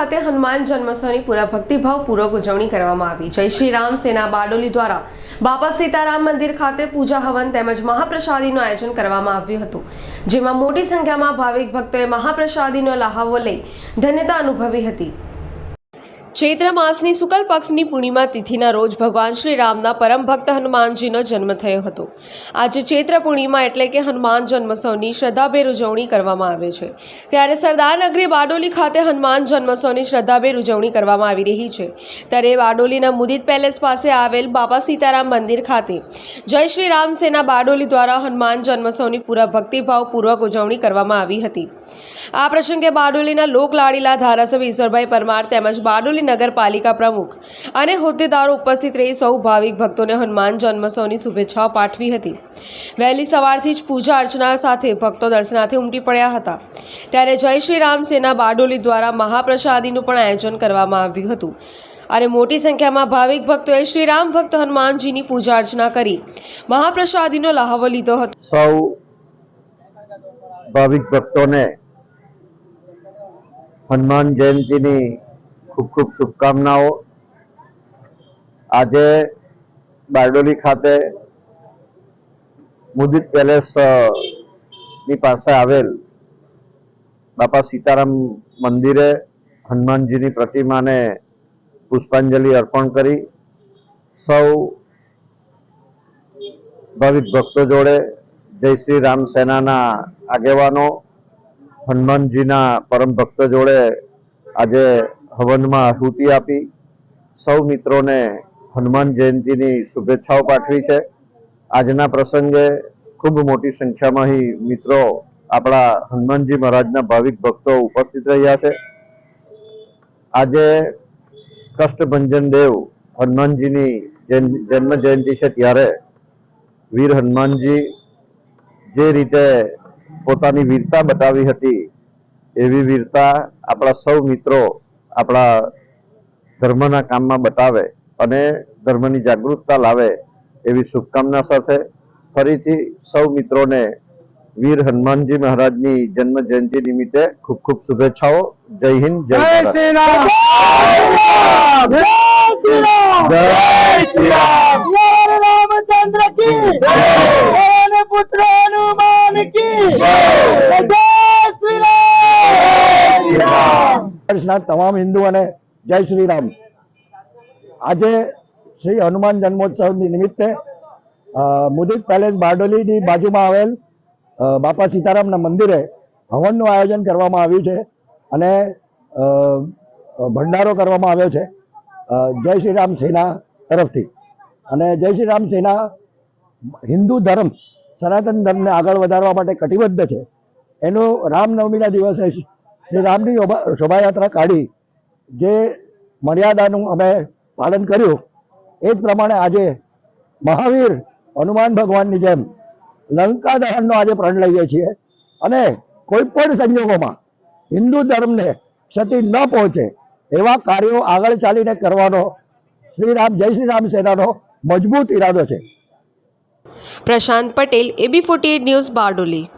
ખાતે હનુમાન જન્મોત્સવની પૂરા ભક્તિભાવપૂર્વક ઉજવણી કરવામાં આવી. જય શ્રી રામ સેના બારડોલી દ્વારા બાપા સીતારામ મંદિર ખાતે પૂજા હવન તેમજ મહાપ્રસાદીનું આયોજન કરવામાં આવ્યું હતું. જેમાં મોટી સંખ્યામાં ભાવિક ભક્તોએ મહાપ્રસાદીનો લહાવો લઈ ધન્યતા અનુભવી હતી. ચૈત્ર માસની શુકલ પક્ષની પૂર્ણિમા તિથિના રોજ ભગવાન શ્રી રામના પરમ ભક્ત હનુમાનજીનો જન્મ થયો હતો. આજે ચૈત્ર પૂર્ણિમા એટલે કે હનુમાન જન્મોત્સવની શ્રદ્ધાભેર ઉજવણી કરવામાં આવે છે. ત્યારે સરદારનગરી બારડોલી ખાતે હનુમાન જન્મોત્સવની શ્રદ્ધાભેર ઉજવણી કરવામાં આવી રહી છે. ત્યારે બારડોલીના મુદિત પેલેસ પાસે આવેલ બાપા સીતારામ મંદિર ખાતે જય શ્રી રામ સેના બારડોલી દ્વારા હનુમાન જન્મોત્સવની પૂરા ભક્તિભાવપૂર્વક ઉજવણી કરવામાં આવી હતી. આ પ્રસંગે બારડોલીના લોકલાડીલા ધારાસભ્ય ઈશ્વરભાઈ પરમાર તેમજ બારડોલી નગરપાલિકા પ્રમુખ અને હોદ્દેદારો ઉપસ્થિત રહી સૌ ભાવિક ભક્તોને હનુમાન જન્મોત્સવની શુભેચ્છાઓ પાઠવી હતી. વહેલી સવારથી જ પૂજા અર્ચના સાથે ભક્તો દર્શનાર્થે ઉમટી પડ્યા હતા. ત્યારે જય શ્રી રામ બારડોલી દ્વારા મહાપ્રસાદીનું પણ આયોજન કરવામાં આવ્યું હતું અને મોટી સંખ્યામાં ભાવિક ભક્તોએ શ્રી રામ ભક્ત હનુમાનજીની પૂજા અર્ચના કરી મહાપ્રસાદીનો લહાવો લીધો હતો. સૌ ભાવિક ભક્તોને હનુમાન જયંતીની ખૂબ ખૂબ શુભકામનાઓ. આજે બારડોલી ખાતે મુદિત પેલેસની પાસે આવેલ બાપા સીતારામ મંદિરે હનુમાનજીની પ્રતિમાને પુષ્પાંજલિ અર્પણ કરી સૌ ભાવિક ભક્તો જોડે જય શ્રી રામ સેનાના આગેવાનો, હનુમાનજીના પરમ ભક્તો જોડે આજે હવનમાં આહુતિ આપી. સૌ મિત્રોને હનુમાન જયંતીની શુભેચ્છાઓ પાઠવી છે. આજના પ્રસંગે ખૂબ મોટી સંખ્યામાં મિત્રો આપણા હનુમાનજી મહારાજના ભાવિક ભક્તો ઉપસ્થિત રહ્યા છે. આજે કષ્ટભંજન દેવ હનુમાનજીની જન્મ જયંતિ છે ત્યારે વીર હનુમાનજી જે રીતે પોતાની વીરતા બતાવી હતી, એવી વીરતા આપણા સૌ મિત્રો આપણા ધર્મના કામમાં બતાવે અને ધર્મની જાગૃતતા લાવે એવી શુભકામના સાથે ફરીથી સૌ મિત્રોને વીર હનુમાનજી મહારાજની જન્મ જયંતિ નિમિત્તે ખૂબ ખૂબ શુભેચ્છાઓ. જય હિન્દ જય ભારત. જય શ્રી રામ. વર્ષના તમામ હિન્દુઓને જય શ્રી રામ આજે શ્રી હનુમાન જન્મોત્સવ નિમિત્તે મુદિત પેલેસ બારડોલીની બાજુમાં આવેલ બાપા સીતારામના મંદિરે હવનનું આયોજન કરવામાં આવ્યું છે અને ભંડારો કરવામાં આવ્યો છે જય શ્રી રામ સેના તરફથી. અને જય શ્રી રામ સેના હિન્દુ ધર્મ, સનાતન ધર્મને આગળ વધારવા માટે કટિબદ્ધ છે. એનું રામનવમીના દિવસે શ્રી રામની શોભા- શોભાયાત્રા કાઢી જે મર્યાદાનું અમે પાલન કર્યું, એ જ પ્રમાણે આજે મહાવીર હનુમાન ભગવાનની જેમ લંકા દહનનો આજે પ્રણ લઈએ છીએ અને કોઈ પણ સંજોગોમાં હિન્દુ ધર્મને ક્ષતિ ન પહોંચે એવા કાર્યો આગળ ચાલીને કરવાનો શ્રી રામ જય શ્રી રામ સેનાનો મજબૂત ઈરાદો છે. Prashant Patel, AB forty news Bardoli.